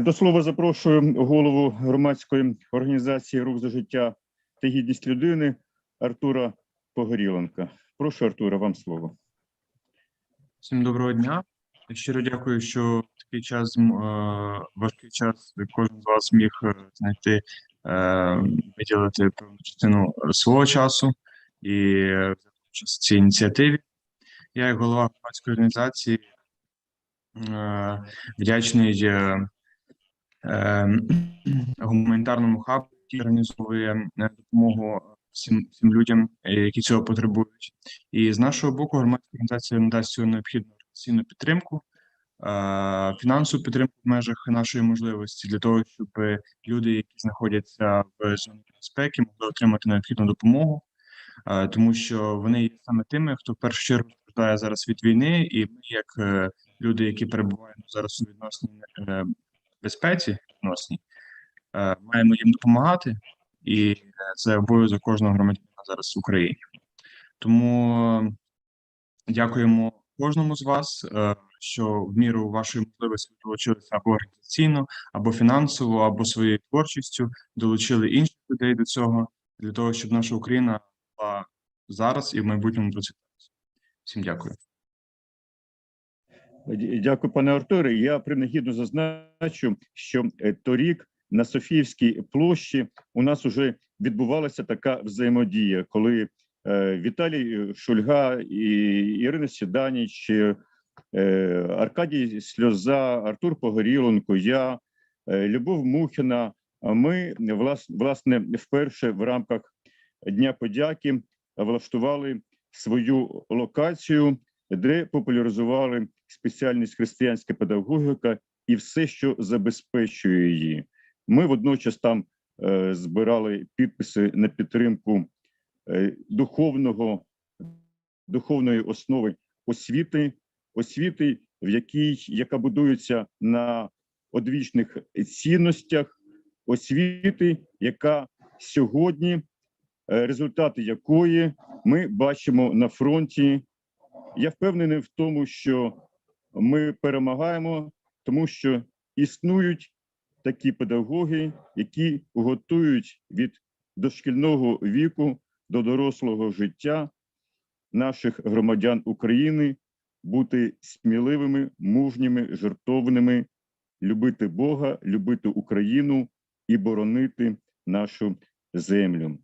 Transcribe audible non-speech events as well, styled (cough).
До слова запрошую голову громадської організації Рух за життя та гідність людини Артура Погоріленка. Прошу, Артура, вам слово. Всім доброго дня. Щиро дякую, що такий час е, важкий час кожен з вас міг е, знайти е, виділити певну частину свого часу і взяти участь в цій ініціативі. Я, як голова громадської організації, вдячний (clears throat) гуманітарному хабу, який організовує е, допомогу всім, всім людям, е, які цього потребують. І з нашого боку, громадська організація надасть цю необхідну організаційну підтримку, е, фінансову підтримку в межах нашої можливості для того, щоб люди, які знаходяться в зоні безпеки, могли отримати необхідну допомогу, е, тому що вони є саме тими, хто в першу чергу страждає зараз від війни, і ми, як е, люди, які перебуваємо зараз у відносній е, безпеці, відносній, е, маємо їм допомагати, і це обов'язок кожного громадянина зараз в Україні. Тому е, дякуємо кожному з вас, е, що в міру вашої можливості долучилися або організаційно, або фінансово, або своєю творчістю, долучили інших людей до цього для того, щоб наша Україна була зараз і в майбутньому процвітати. Всім дякую. Дякую, пане Артуре. Я принагідно зазначу, що е, торік на Софіївській площі у нас вже відбувалася така взаємодія, коли е, Віталій Шульга і Ірина Сіданіч, е, Аркадій Сльоза, Артур Погоріленко, я, е, Любов Мухіна. Ми власне вперше в рамках Дня подяки влаштували свою локацію, де популяризували спеціальність християнська педагогіка і все, що забезпечує її. Ми водночас там е, збирали підписи на підтримку е, духовного духовної основи освіти, освіти, в якій яка будується на одвічних цінностях, освіти, яка сьогодні, е, результати якої ми бачимо на фронті. Я впевнений в тому, що ми перемагаємо, тому що існують такі педагоги, які готують від дошкільного віку до дорослого життя наших громадян України бути сміливими, мужніми, жертовними, любити Бога, любити Україну і боронити нашу землю.